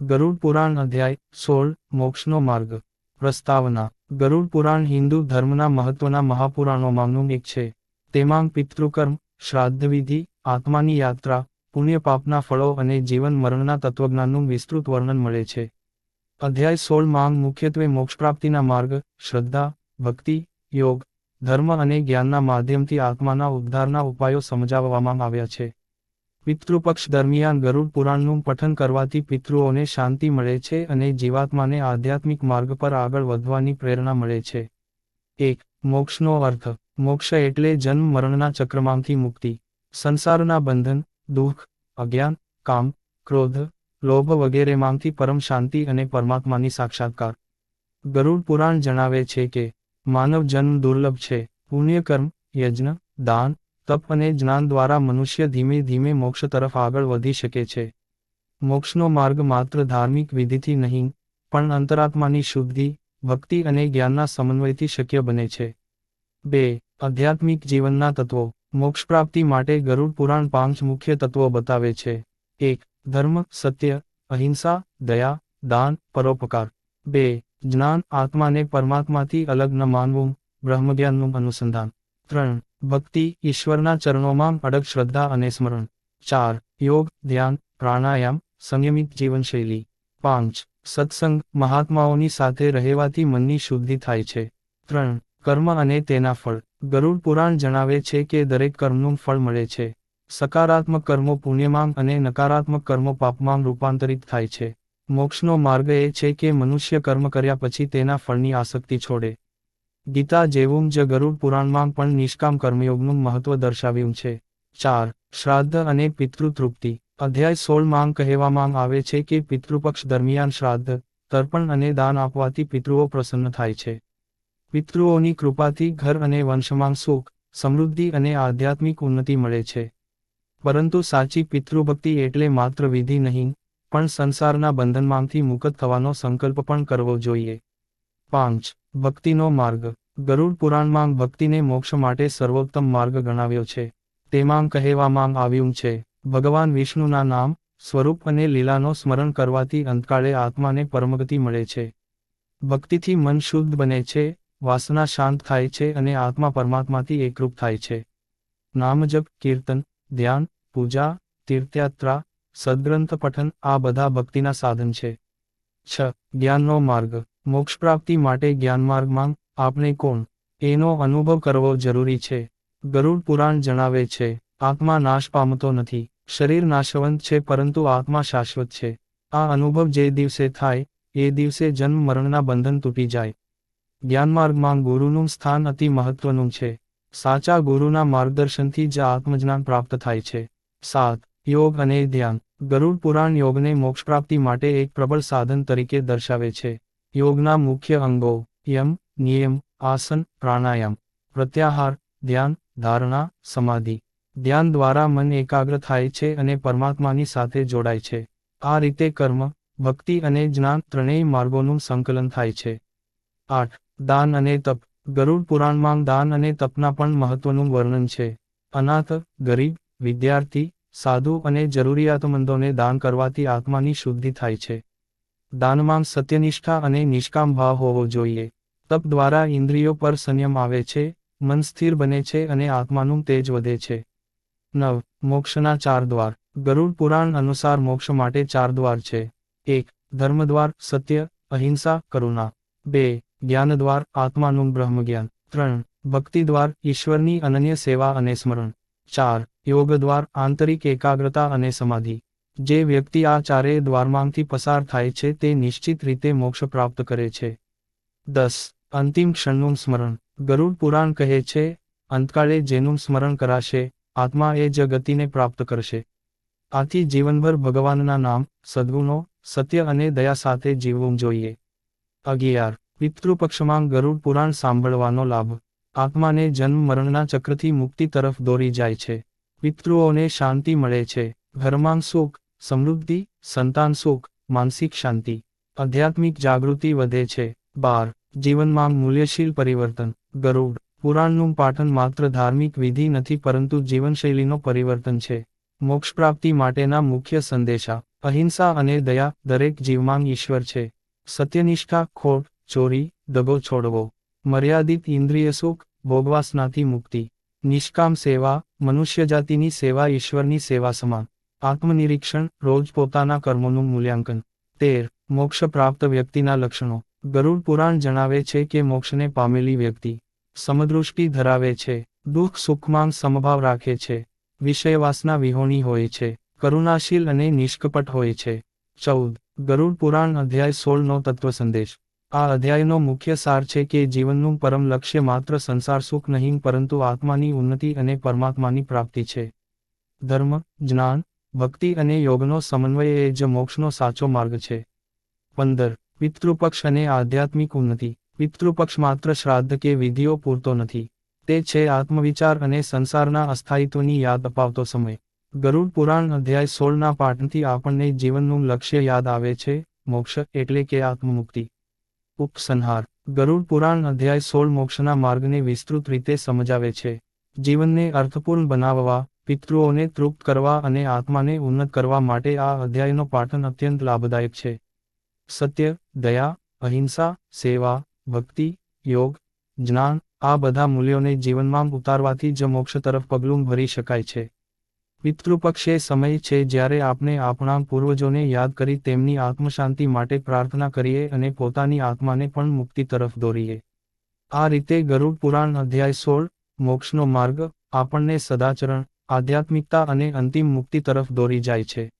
ગરુડ પુરાણ અધ્યાય સોળ, મોક્ષનો માર્ગ. પ્રસ્તાવના. ગરુડ પુરાણ હિન્દુ ધર્મના મહત્વના મહાપુરાણોમાંનું એક છે. તેમાં પિતૃકર્મ, શ્રાદ્ધવિધિ, આત્માની યાત્રા પુણ્ય પાપના ફળો અને જીવન મરણના તત્વજ્ઞાનનું વિસ્તૃત વર્ણન મળે છે. અધ્યાય સોળ માંગ મુખ્યત્વે મોક્ષપ્રાપ્તિના માર્ગ, શ્રદ્ધા, ભક્તિ, યોગ, ધર્મ અને જ્ઞાનના માધ્યમથી આત્માના ઉદ્ધારના ઉપાયો સમજાવવામાં આવ્યા છે. પિતૃપક્ષ દરમિયાન ગરુડ પુરાણનું પઠન કરવાથી પિતૃઓને શાંતિ મળે છે અને જીવાત્માને આધ્યાત્મિક માર્ગ પર આગળ વધવાની પ્રેરણા મળે છે. એક, મોક્ષનો અર્થ. મોક્ષ એટલે જન્મ મરણના ચક્રમાંથી મુક્તિ. સંસારના બંધન, દુઃખ, અજ્ઞાન, કામ, ક્રોધ, લોભ વગેરેમાંથી પરમ શાંતિ અને પરમાત્માની સાક્ષાત્કાર. ગરુડ પુરાણ જણાવે છે કે, માનવ જન્મ દુર્લભ છે. પુણ્યકર્મ, યજ્ઞ, દાન તપ અને જ્ઞાન દ્વારા મનુષ્ય ધીમે ધીમે મોક્ષ તરફ આગળ વધી શકે છે. મોક્ષનો માર્ગ માત્ર ધાર્મિક વિધિથી નહીં, પણ અંતરાત્માની શુદ્ધિ, ભક્તિ અને જ્ઞાનના સમન્વયથી શક્ય બને છે. બે, આધ્યાત્મિક જીવનના તત્વો. મોક્ષ પ્રાપ્તિ માટે ગરુડ પુરાણ પાંચ મુખ્ય તત્વો બતાવે છે. એક, ધર્મ, સત્ય, અહિંસા, દયા, દાન, પરોપકાર. બે, જ્ઞાન આત્માને પરમાત્માથી અલગ ન માનવું, બ્રહ્મજ્ઞાનનું અનુસંધાન. ત્રણ, ભક્તિ ઈશ્વરના ચરણોમાં અડગ શ્રદ્ધા અને સ્મરણ. ચાર, યોગ, ધ્યાન, પ્રાણાયામ, સંયમિત જીવનશૈલી. પાંચ, સત્સંગ, મહાત્માઓની સાથે રહેવાથી મનની શુદ્ધિ થાય છે. ત્રણ, કર્મ અને તેના ફળ. ગરુડ પુરાણ જણાવે છે કે દરેક કર્મનું ફળ મળે છે. સકારાત્મક કર્મો પુણ્યમાંગ અને નકારાત્મક કર્મો પાપમાં રૂપાંતરિત થાય છે. મોક્ષનો માર્ગ એ છે કે મનુષ્ય કર્મ કર્યા પછી તેના ફળની આસક્તિ છોડે. ગીતા જેવું જ ગરુડ પુરાણમાં પણ નિષ્કામ કર્મયોગનું મહત્વ દર્શાવ્યું છે. ચાર, શ્રાદ્ધ અને પિતૃતૃપ્તિ. અધ્યાય સોળ માંગ કહેવામાં આવે છે કે પિતૃપક્ષ દરમિયાન શ્રાદ્ધ, તર્પણ અને દાન આપવાથી પિતૃઓ પ્રસન્ન થાય છે. પિતૃઓની કૃપાથી ઘર અને વંશમાં સુખ, સમૃદ્ધિ અને આધ્યાત્મિક ઉન્નતિ મળે છે. પરંતુ સાચી પિતૃભક્તિ એટલે માત્ર વિધિ નહીં, પણ સંસારના બંધનમાંથી મુક્ત થવાનો સંકલ્પ પણ કરવો જોઈએ. પાંચ ભક્તિનો માર્ગ. ગરુડ પુરાણમાં ભક્તિને મોક્ષ માટે સર્વોત્તમ માર્ગ ગણાવ્યો છે. તેમાં કહેવામાં આવ્યું છે, ભગવાન વિષ્ણુના નામ, સ્વરૂપ અને લીલાનો સ્મરણ કરવાથી અંતકાળે આત્માને પરમગતિ મળે છે. ભક્તિથી મન શુદ્ધ બને છે, વાસના શાંત થાય છે અને આત્મા પરમાત્માથી એકરૂપ થાય છે. નામજપ કીર્તન, ધ્યાન, પૂજા, તીર્થયાત્રા, સદગ્રંથ પઠન આ બધા ભક્તિના સાધન છે. છ, જ્ઞાનનો માર્ગ. મોક્ષ પ્રાપ્તિ માટે જ્ઞાનમાર્ગમાં આપણે કોણ? એનો અનુભવ કરવો જરૂરી છે. ગરુડ પુરાણ જણાવે છે, આત્મા નાશ પામતો નથી. શરીર નાશવંત છે પરંતુ આત્મા શાશ્વત છે. આ અનુભવ જે દિવસે થાય, એ દિવસે જન્મ મરણના બંધન તૂટી જાય. જ્ઞાનમાર્ગમાં ગુરુનું સ્થાન અતિ મહત્વનું છે. સાચા ગુરુના માર્ગદર્શનથી જ આત્મજ્ઞાન પ્રાપ્ત થાય છે. સાત, યોગ અને ધ્યાન. ગરુડ પુરાણ યોગને મોક્ષ પ્રાપ્તિ માટે એક પ્રબળ સાધન તરીકે દર્શાવે છે. યોગના મુખ્ય અંગો, યમ, નિયમ, આસન, પ્રાણાયામ, પ્રત્યાહાર, ધ્યાન, ધારણા, સમાધિ. ધ્યાન દ્વારા મન એકાગ્ર થાય છે અને પરમાત્માની સાથે જોડાય છે. આ રીતે કર્મ, ભક્તિ અને જ્ઞાન ત્રણેય માર્ગોનું સંકલન થાય છે. આઠ. દાન અને તપ. ગરુડ પુરાણમાં દાન અને તપના પણ મહત્વનું વર્ણન છે. અનાથ, ગરીબ, વિદ્યાર્થી, સાધુ અને જરૂરિયાતમંદોને દાન કરવાથી આત્માની શુદ્ધિ થાય છે. દાનમાં સત્યનિષ્ઠા અને નિષ્કામ ભાવ હોવો જોઈએ. તપ દ્વારા ઇન્દ્રિયો પર સંયમ આવે છે, મન સ્થિર બને છે અને આત્માનું તેજ વધે છે. નવ, મોક્ષના ચાર દ્વાર. ગરુડ પુરાણ અનુસાર મોક્ષ માટે ચાર દ્વાર છે. એક, ધર્મદ્વાર, સત્ય, અહિંસા, કરુણા. બે જ્ઞાન દ્વાર આત્માનું બ્રહ્મજ્ઞાન. ત્રણ ભક્તિ દ્વાર ઈશ્વરની અનન્ય સેવા અને સ્મરણ. ચાર યોગ દ્વાર આંતરિક એકાગ્રતા અને સમાધિ. જે વ્યક્તિ આ ચારેય દ્વારમાંથી પસાર થાય છે તે નિશ્ચિત રીતે મોક્ષ પ્રાપ્ત કરે છે. દસ. અંતિમ ક્ષણનું સ્મરણ. ગરુડ પુરાણ કહે છે, અંતકાળે જેનું સ્મરણ કરાશે, આત્મા એ જ ગતિને પ્રાપ્ત કરશે. આથી જીવનભર ભગવાનના નામ, સદગુણો, સત્ય અને દયા સાથે જીવવું જોઈએ. અગિયાર. પિતૃપક્ષમાં ગરુડ પુરાણ સાંભળવાનો લાભ. આત્માને જન્મ મરણના ચક્રથી મુક્તિ તરફ દોરી જાય છે. પિતૃઓને શાંતિ મળે છે. ઘરમાં સુખ સમૃદ્ધિ, સંતાન સુખ, માનસિક શાંતિ, આધ્યાત્મિક જાગૃતિ વધે છે. બાર, જીવનમાં મૂલ્યશીલ પરિવર્તન. ગરુડ, પુરાણનું પાઠન માત્ર ધાર્મિક વિધિ નથી પરંતુ જીવનશૈલીનો પરિવર્તન છે. મોક્ષ પ્રાપ્તિ માટેના મુખ્ય સંદેશા. અહિંસા અને દયા દરેક જીવમાં ઈશ્વર છે. સત્યનિષ્ઠા, ખોટ, ચોરી, દગો છોડવો. મર્યાદિત ઇન્દ્રિય સુખ, ભોગવાસનાથી મુક્તિ. નિષ્કામ સેવા, મનુષ્યજાતિની સેવા, ઈશ્વરની સેવા સમાન. આત્મનિરીક્ષણ, રોજ પોતાના કર્મોનું મૂલ્યાંકન. તેર. મોક્ષ પ્રાપ્ત વ્યક્તિના લક્ષણો. ગરુડ પુરાણ જણાવે છે કે મોક્ષને પામેલી વ્યક્તિ સમદૃષ્ટિ ધરાવે છે, દુઃખ, સુખમાં સમભાવ રાખે છે, વિષયવાસના વિહોણી હોય છે, કરુણાશીલ અને નિષ્કપટ હોય છે. ચૌદ. ગરુડ પુરાણ અધ્યાય સોળનો તત્વ સંદેશ. આ અધ્યાયનો મુખ્ય સાર છે કે જીવનનું પરમ લક્ષ્ય માત્ર સંસાર સુખ નહીં, પરંતુ આત્માની ઉન્નતિ અને પરમાત્માની પ્રાપ્તિ છે. ધર્મ, જ્ઞાન ભક્તિ અને યોગનો સમન્વય એ જ મોક્ષનો સાચો માર્ગ છે. પંદર. પિતૃપક્ષ અને આધ્યાત્મિક ઉન્નતિ. પિતૃપક્ષ માત્ર શ્રાદ્ધ કે વિધિઓ પૂરતો નથી. તે છે આત્મવિચાર અને સંસારના અસ્થાયિત્વની યાદ અપાવતો સમય. ગરુડ પુરાણ અધ્યાય સોળના પાઠથી આપણને જીવનનું લક્ષ્ય યાદ આવે છે, મોક્ષ એટલે કે આત્મમુક્તિ. ઉપસંહાર. ગરુડ પુરાણ અધ્યાય સોળ મોક્ષના માર્ગને વિસ્તૃત રીતે સમજાવે છે. જીવનને અર્થપૂર્ણ બનાવવા પિતૃઓને તૃપ્ત કરવા અને આત્માને ઉન્નત કરવા માટે આ અધ્યાયનો પાઠન અત્યંત લાભદાયક છે. સત્ય, દયા, અહિંસા, સેવા, ભક્તિ, યોગ, જ્ઞાન, આ બધા મૂલ્યોને જીવનમાં ઉતારવાથી જ મોક્ષ તરફ પગલું ભરી શકાય છે. પિતૃપક્ષ એ સમય છે જ્યારે આપણે આપણા પૂર્વજોને યાદ કરી તેમની આત્મશાંતિ માટે પ્રાર્થના કરીએ અને પોતાની આત્માને પણ મુક્તિ તરફ દોરીએ. આ રીતે ગરુડ પુરાણ અધ્યાય સોળ, મોક્ષનો માર્ગ, આપણને સદાચરણ આધ્યાત્મિકતા અને અંતિમ મુક્તિ તરફ દોરી જાય છે.